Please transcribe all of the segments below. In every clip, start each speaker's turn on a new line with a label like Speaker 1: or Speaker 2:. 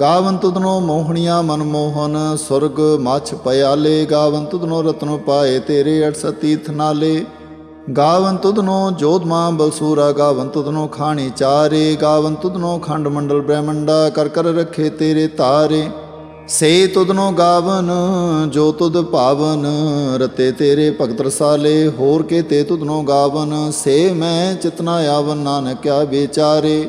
Speaker 1: ਗਾਵਨ ਤੁਧਨੋ ਮੋਹਣੀਆਂ ਮਨ ਮੋਹਨ, ਸੁਰਗ ਮਛ ਪਿਆਲੇ ਗਾਵਨ ਤੁਧਨੋ ਰਤਨੋ ਪਾਏ ਤੇਰੇ ਅਠ ਤੀਰਥ ਨਾਲੇ। ਗਾਵਨ ਤੁਧਨੋ ਜੋਧਮਾ ਬਲਸੂਰਾ ਗਾਵਨ ਤੁਧਨੋ ਖਾਣੀ ਚਾਰੇ ਗਾਵਨ ਤੁਧਨੋ ਖੰਡ ਮੰਡਲ ਬ੍ਰਹਮੰਡਾ, ਕਰ ਕਰ ਰੱਖੇ ਤੇਰੇ ਤਾਰੇ। ਸੇ ਤੁਧਨੋ ਗਾਵਨ, ਜੋ ਤੁਧ ਭਾਵਨ, ਰਤੇ ਤੇਰੇ ਭਗਤ ਰਸਾਲੇ, ਹੋਰ ਕੇ ਤੇ ਤੁਧਨੋ ਗਾਵਨ। ਸੇ ਮੈਂ ਚਿਤਨਾ ਆਵਨ, ਨਾਨਕਿਆ ਵਿਚਾਰੇ।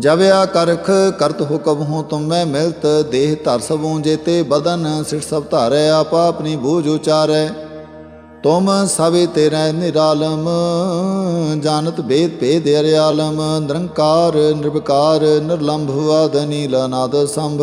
Speaker 1: ਜਬ ਆ ਕਰਖ ਕਰਤ ਹੁਕਮ ਹੋ ਤੁਮ ਮੈਂ ਮਿਲਤ, ਦੇਹ ਧਰ ਸਭੂ ਜੇਤੇ ਬਦਨ ਸਿਰ ਸਭ ਧਾਰੈ, ਆਪ ਆਪਣੀ ਬੂਝ ਉਚਾਰੈ। ਤੁਮ ਸਵੇ ਤੇਰੇ ਨਿਰਾਲਮ, ਜਾਣਤ ਭੇਦ ਭੇਦ ਅਰਿਆਲਮ, ਨਿਰੰਕਾਰ, ਨਿਰਵਕਾਰ, ਨਿਰਲੰਭ ਆਦਨੀ ਲਨਾਦ ਸੰਭ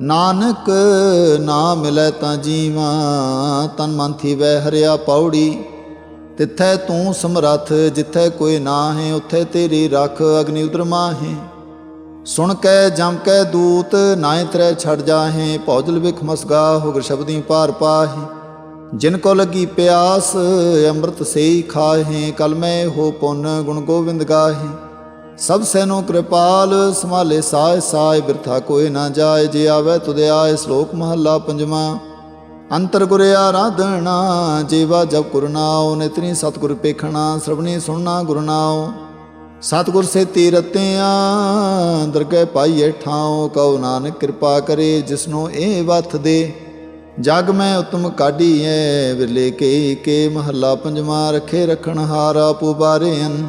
Speaker 1: ਨਾਨਕ ਨਾ ਮਿਲੈ ਤਾਂ ਜੀਵਾ, ਤਨ ਮਨ ਥੀ ਵੈ ਹਰਿਆ ਪੌੜੀ। ਤਿੱਥੈ ਤੂੰ ਸਮਰੱਥ, ਜਿੱਥੈ ਕੋਈ ਨਾ ਹੈ ਉਥੇ ਤੇਰੀ ਰੱਖ ਅਗਨੀ ਉਦਰ ਮਾਹੇ। ਸੁਣ ਕੈ, ਜਮ ਕੈ ਦੂਤ ਨਾਇ ਤਰੈ ਛੜ ਜਾਹੇ, ਭੌਜਲ ਵਿਖ ਮਸਗਾ, ਹੋਗਰ ਸ਼ਬਦੀ ਪਾਰ ਪਾਹੇ। ਜਿਨ ਕੋ ਲਗੀ ਪਿਆਸ, ਅੰਮ੍ਰਿਤ ਸੇਈ ਖਾਹੇ, ਕਲ ਮੈਂ ਹੋ ਪੁੰਨ ਗੁਣ ਗੋਬਿੰਦ ਗਾਹੇ। ਸਭ ਸੈਨੋ ਕਿਰਪਾਲ, ਸੰਭਾਲੇ ਸਾਇ ਸਾਇ ਬਿਰਥਾ ਕੋਈ ਨਾ ਜਾਏ, ਜੇ ਆਵੇ ਤੁਦੇ ਆਏ ਸ਼ਲੋਕ ਮਹੱਲਾ ਪੰਜਵਾਂ। ਅੰਤਰ ਗੁਰ ਆਰਾਧਣਾ ਜੀਵਾ ਜਬ ਗੁਰ ਨਿਤਨੀ ਸਤਿਗੁਰ ਪੇਖਣਾ, ਸ੍ਰਵਣੀ ਸੁਣਨਾ ਗੁਰ ਨਾਉ। ਸਤਿਗੁਰ ਸੇ ਤੀਰਤਿਆਂ, ਦਰਗਹਿ ਪਾਈਏ ਠਾਉ, ਕਉ ਨਾਨਕ ਕਿਰਪਾ ਕਰੇ, ਜਿਸਨੂੰ ਇਹ ਵਥ ਦੇ। ਜਗ ਮੈਂ ਉਤਮ ਐ ਵਿਰਲੇ ਕੇ ਕੇ ਮਹੱਲਾ ਪੰਜਵਾਂ, ਰਖੇ ਰਖਣ ਹਾਰਾ ਪੁਬਾਰੇਨ